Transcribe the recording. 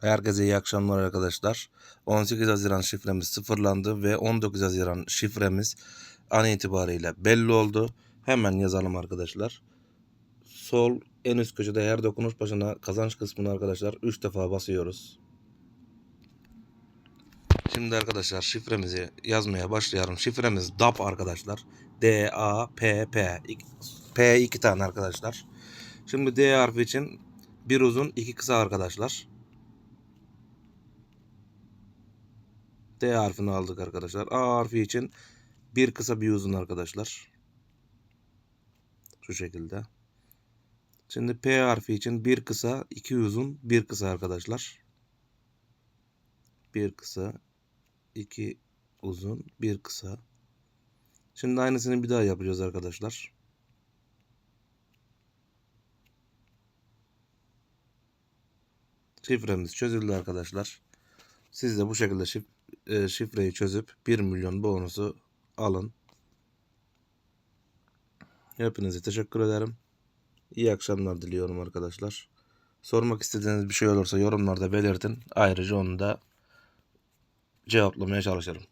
Herkese iyi akşamlar arkadaşlar. 18 Haziran şifremiz sıfırlandı ve 19 Haziran şifremiz an itibariyle belli oldu. Hemen yazalım arkadaşlar. Sol en üst köşede her dokunuş başına kazanç kısmını arkadaşlar 3 defa basıyoruz. Şimdi arkadaşlar şifremizi yazmaya başlayalım. Şifremiz DAP arkadaşlar. D A P P P iki tane arkadaşlar. Şimdi D harfi için bir uzun iki kısa arkadaşlar. D harfini aldık arkadaşlar. A harfi için bir kısa bir uzun arkadaşlar. Şu şekilde. Şimdi P harfi için bir kısa, iki uzun, bir kısa arkadaşlar. Bir kısa, iki uzun, bir kısa. Şimdi aynısını bir daha yapacağız arkadaşlar. Şifremiz çözüldü arkadaşlar. Siz de bu şekilde şif e, şifreyi çözüp 1 milyon bonusu alın. Hepinize teşekkür ederim. İyi akşamlar diliyorum arkadaşlar. Sormak istediğiniz bir şey olursa yorumlarda belirtin. Ayrıca onu da cevaplamaya çalışırım.